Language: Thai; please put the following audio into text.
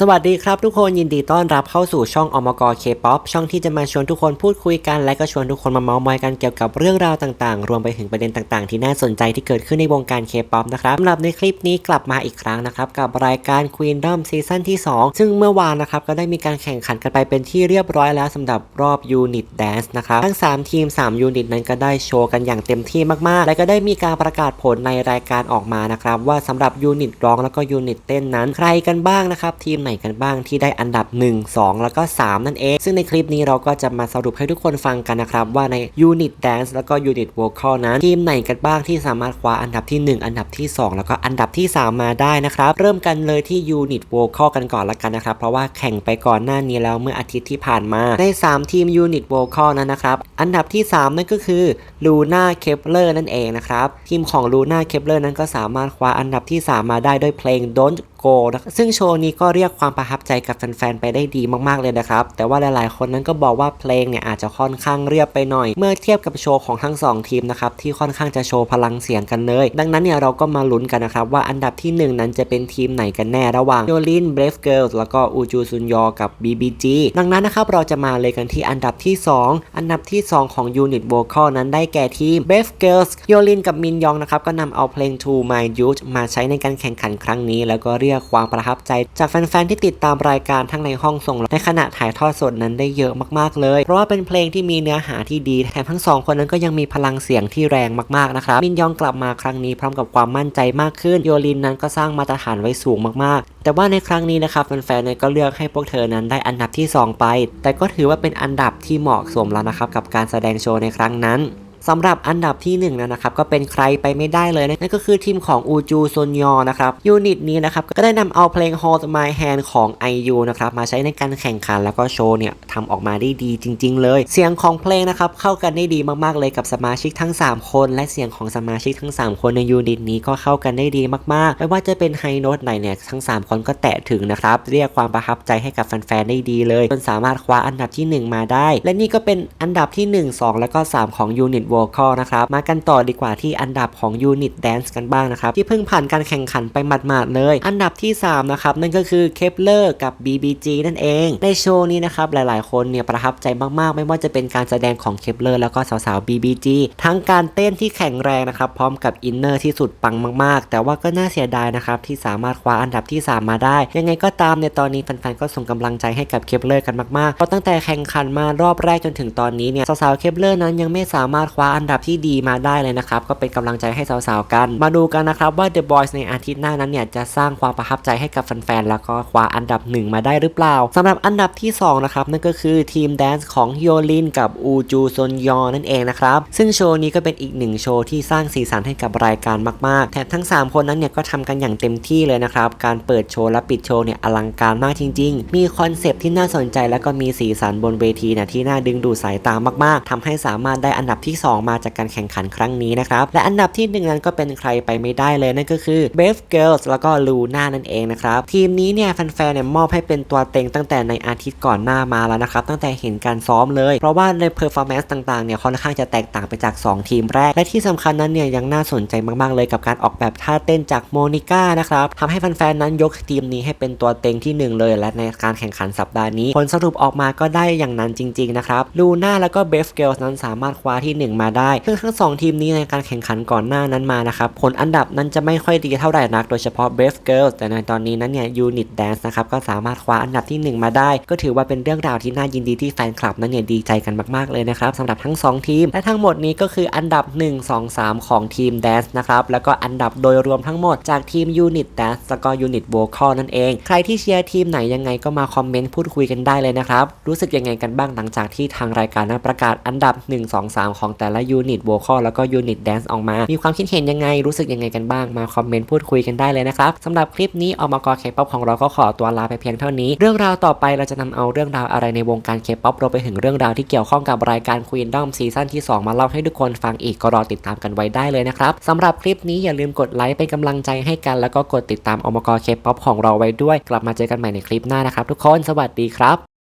สวัสดีครับทุกคนยินดีต้อนรับเข้าสู่ช่องอมกเคป๊อปช่องที่จะมาชวนทุกคนพูดคุยกัน และก็ชวนทุกคนมาเมาส์มอยกันเกี่ยวกับเรื่องราวต่างๆ รวมไปถึงประเด็นต่างๆ ที่น่าสนใจที่เกิดขึ้นในวงการเคป๊อปนะครับสำหรับในคลิปนี้กลับมาอีกครั้งนะครับ กับรายการ Queendom ซีซั่นที่ 2 ซึ่งเมื่อวานนะครับก็ได้มีการแข่งขันกันไปเป็นที่เรียบร้อยแล้วสำหรับรอบ Unit Dance นะครับทั้ง 3 ทีม 3 ยูนิตนั้นก็ได้โชว์กันอย่างเต็มที่มากๆ และก็ได้มีการประกาศผลในรายการออกมานะครับว่าสำหรับยูนิตร้องแล้วก็ยูนิตเต้นนั้นใครกันบ้างนะครับทีมไหนกันบ้างที่ได้อันดับ 1 2 แล้วก็ 3 นั่นเอง ซึ่งในคลิปนี้เราก็จะมาสรุปให้ทุกคนฟังกันนะครับ ว่าใน Unit Dance แล้วก็ Unit Vocal นั้น ทีมไหนกันบ้างที่สามารถคว้าอันดับที่ 1 อันดับที่ 2 แล้วก็อันดับที่ 3 มาได้นะครับ เริ่มกันเลยที่ Unit Vocal กันก่อนละกันนะครับ เพราะว่าแข่งไปก่อนหน้านี้แล้วเมื่ออาทิตย์ที่ผ่านมาใน 3 ทีม Unit Vocal นั้นนะครับอันดับที่ 3 นั่นก็คือ Luna Kepler นั่นเองนะครับทีมของ Luna Kepler นั้นก็สามารถคว้าอันดับที่ 3 มาได้ด้วยเพลง Don't Go นะซึ่งโชว์นี้ก็เรียกความประทับใจกับแฟนๆไปได้ดีมากๆเลยนะครับ แต่ว่าหลายๆ คนนั้นก็บอกว่าเพลงเนี่ยอาจจะค่อนข้างเรียบไปหน่อย เมื่อเทียบกับโชว์ของทั้ง 2 ทีมนะครับที่ค่อนข้างจะโชว์พลังเสียงกันเลย ดังนั้นเนี่ยเราก็มาลุ้นกันนะครับว่าอันดับที่ 1 นั้นจะเป็นทีมไหนกันแน่ระหว่างโยลิน Brave Girls แล้วก็อูจูซุนยอกับ BBG ดังนั้นนะครับเราจะมาเลยกันที่อันดับที่ 2 อันดับที่ 2 ของ Unit Vocal นั้นได้แก่ทีม Brave Girls โยลินกับมินยองนะครับก็นำเอาเพลง To My Youth มาใช้ในการแข่งขันครั้งนี้แล้วก็เรียียกความประทับใจ จากแฟนๆที่ติดตามรายการทั้งในห้องส่งในขณะถ่ายทอดสดนั้นได้เยอะมากๆเลย เพราะว่าเป็นเพลงที่มีเนื้อหาที่ดีแถมทั้งสองคนนั้นก็ยังมีพลังเสียงที่แรงมากๆนะครับมินยองกลับมาครั้งนี้พร้อมกับความมั่นใจมากขึ้นโยลินนั้นก็สร้างมาตรฐานไว้สูงมากๆ แต่ว่าในครั้งนี้นะครับแฟนๆก็เลือกให้พวกเธอนั้นได้อันดับที่ 2 ไป แต่ก็ถือว่าเป็นอันดับที่เหมาะสมแล้วนะครับกับการแสดงโชว์ในครั้งนั้น สำหรับอันดับที่1นงนะครับก็เป็นใครไปไม่ได้เลยนะนั่นก็คือทีมของอูจูซนยอนะครับยูนิตนี้นะครับก็ได้นำเอาเพลง Hold My Hand ของ IU นะครับมาใช้ในการแข่งขันแล้วก็โชว์เนี่ยทำออกมาได้ดีจริง ๆ เลย เสียงของเพลงนะครับเข้ากันได้ดีมากๆเลยกับสมาชิกทั้ง 3 คน และเสียงของสมาชิกทั้ง 3 คนในยูนิตนี้ก็เข้ากันได้ดีมากๆไม่ว่าจะเป็นไฮโน้ตไหนเนี่ยทั้ง 3 คนก็แตะถึงนะครับเรียกความประทับใจให้กับแฟนๆได้ดีเลยจนสามารถคว้าอันดับที่ 1 มาได้ และนี่ก็เป็นอันดับที่ 1 2 แล้วก็ 3 ของยูนิต Vocal นะครับ มากันต่อดีกว่าที่อันดับของ Unit Dance กันบ้างนะครับ ที่เพิ่งผ่านการแข่งขันไปหมาดๆเลย อันดับที่ 3 นะครับ นั่นก็คือ Kepler กับ BBG นั่นเอง ในโชว์นี้นะครับ หลายๆ คนเนี่ยประทับใจมากๆ ไม่ว่าจะเป็นการแสดงของ Kepler แล้วก็สาวๆ BBG ทั้งการเต้นที่แข็งแรงนะครับพร้อมกับอินเนอร์ที่สุดปังมากๆ แต่ว่าก็น่าเสียดายนะครับที่สามารถคว้าอันดับที่ 3 มาได้ ยังไงก็ตามในตอนนี้แฟนๆก็ส่งกำลังใจให้กับ Kepler กันมากๆเพราะตั้งแต่แข่งขันมารอบแรกจนถึงตอนนี้เนี่ยสาวๆ Kepler นั้นยังไม่สามารถว้าอันดับที่ดีมาได้เลยนะครับ ก็เป็นกำลังใจให้สาวๆกัน มาดูกันนะครับว่า The Boys ในอาทิตย์หน้านั้นเนี่ยจะสร้างความประทับใจให้กับแฟนๆ แล้วก็คว้าอันดับหนึ่งมาได้หรือเปล่าสำหรับอันดับที่ 2 นะครับ นั่นก็คือทีมแดนซ์ของโยลินกับอูจูซนยอนั่นเองนะครับ ซึ่งโชว์นี้ก็เป็นอีกหนึ่งโชว์ที่สร้างสีสันให้กับรายการมากๆแถมทั้ง 3 คนนั้นเนี่ยก็ทำกันอย่างเต็มที่เลยนะครับการเปิดโชว์และปิดโชว์เนี่ยอลังการมากจริง ๆ มีคอนเซปต์ที่น่าสนใจแล้วก็มีสีสันบนเวทีเนี่ยที่น่าดึงดูดสายตามากๆทำให้สามารถได้อันดับที่ 2มาจากการแข่งขันครั้งนี้นะครับ และอันดับที่หนึ่งนั้นก็เป็นใครไปไม่ได้เลยนั่นก็คือ Brave Girls แล้วก็ Luna นั่นเองนะครับ ทีมนี้เนี่ยแฟนๆเนี่ยมอบให้เป็นตัวเต็งตั้งแต่ในอาทิตย์ก่อนหน้ามาแล้วนะครับ ตั้งแต่เห็นการซ้อมเลย เพราะว่าใน performance ต่างๆเนี่ยค่อนข้างจะแตกต่างไปจาก 2 ทีมแรก และที่สำคัญนั้นเนี่ยยังน่าสนใจมากๆเลยกับการออกแบบท่าเต้นจากโมนิก้านะครับทำให้แฟนๆนั้นยกทีมนี้ให้เป็นตัวเต็งที่หนึ่งเลย และในการแข่งขันสัปดาห์นี้ ผลสรุปออกมาก็ได้อย่างนั้นจริงๆนะครับ Luna แล้วก็ Brave Girls นั้นสามารถคว้าที่หนึ่งมาได้ ซึ่งทั้งสองทีมนี้ในการแข่งขันก่อนหน้านั้นมานะครับผลอันดับนั้นจะไม่ค่อยดีเท่าไหร่นัก โดยเฉพาะ Brave Girls แต่ในตอนนี้นั้นเนี่ย Unit Dance นะครับก็สามารถคว้าอันดับที่ 1 มาได้ ก็ถือว่าเป็นเรื่องราวที่น่ายินดีที่แฟนคลับนั้นเนี่ยดีใจกันมากๆเลยนะครับสำหรับทั้ง 2 ทีม และทั้งหมดนี้ก็คืออันดับ 1 2 3 ของทีม Dance นะครับแล้วก็อันดับโดยรวมทั้งหมดจากทีม Unit Dance แล้วก็ Unit Vocal นั่นเอง ใครที่เชียร์ทีมไหนยังไงก็มาคอมเมนต์พูดคุยกันได้เลยนะครับรู้สึกยังไงกันบ้างหลังจากที่ทางรายการนั้นประกาศอันดับ 1 2 3 ของแต่และ Unit Vocal แล้วก็ Unit Dance ออกมา มีความคิดเห็นยังไงรู้สึกยังไงกันบ้างมาคอมเมนต์พูดคุยกันได้เลยนะครับสำหรับคลิปนี้อมกเคป๊อปของเราก็ขอตัวลาไปเพียงเท่านี้ เรื่องราวต่อไปเราจะนำเอาเรื่องราวอะไรในวงการเคป๊อปรวมไปถึงเรื่องราวที่เกี่ยวข้องกับรายการ Queendom ซีซั่นที่ 2 มาเล่าให้ทุกคนฟังอีกก็รอติดตามกันไว้ได้เลยนะครับสำหรับคลิปนี้อย่าลืมกดไลค์เป็นกำลังใจให้กัน แล้วก็กดติดตามอมกเคป๊อปของเราไว้ด้วย กลับมาเจอกันใหม่ในคลิปหน้านะครับทุกคนสวัสดีครับ